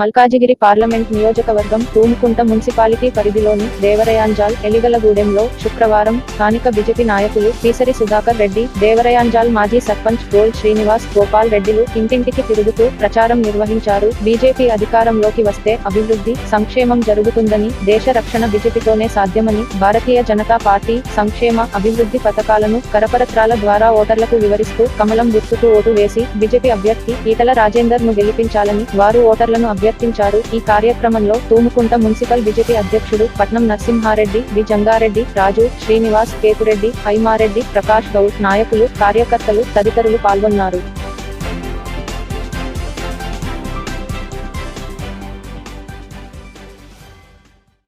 Malkajgiri parliament నియోజకవర్గం Thumukunta municipality పరిధిలోని దేవరయాంజాల్ ఎలిగలగూడెంలో శుక్రవారం స్థానిక బీజేపీ నాయకులు పీసరి సుధాకర్ రెడ్డి దేవరయాంజాల్ మాజీ సర్పంచ్ గోల్ శ్రీనివాస్ గోపాల్ రెడ్డిలు ఇంటింటికి తిరుగుతూ ప్రచారం నిర్వహించారు. బీజేపీ అధికారంలోకి వస్తే అభివృద్ధి సంక్షేమం జరుగుతుందని దేశ రక్షణ బీజేపీతోనే సాధ్యమని భారతీయ జనతా పార్టీ సంక్షేమ అభివృద్ధి పథకాలను కరపత్రాల ద్వారా ఓటర్లకు వివరిస్తూ కమలం గుర్తుకు ఓటు వేసి బీజేపీ అభ్యర్థి ఈటల రాజేందర్ను గెలిపించాలని వారు ఓటర్లను అభ్యర్థించారు. ఈ కార్యక్రమంలో తూముకుంట మున్సిపల్ బీజేపీ అధ్యక్షుడు పట్నం నరసింహారెడ్డి బి జంగారెడ్డి రాజు శ్రీనివాస్ కేకురెడ్డి హైమారెడ్డి ప్రకాష్ గౌడ్ నాయకులు కార్యకర్తలు తదితరులు పాల్గొన్నారు.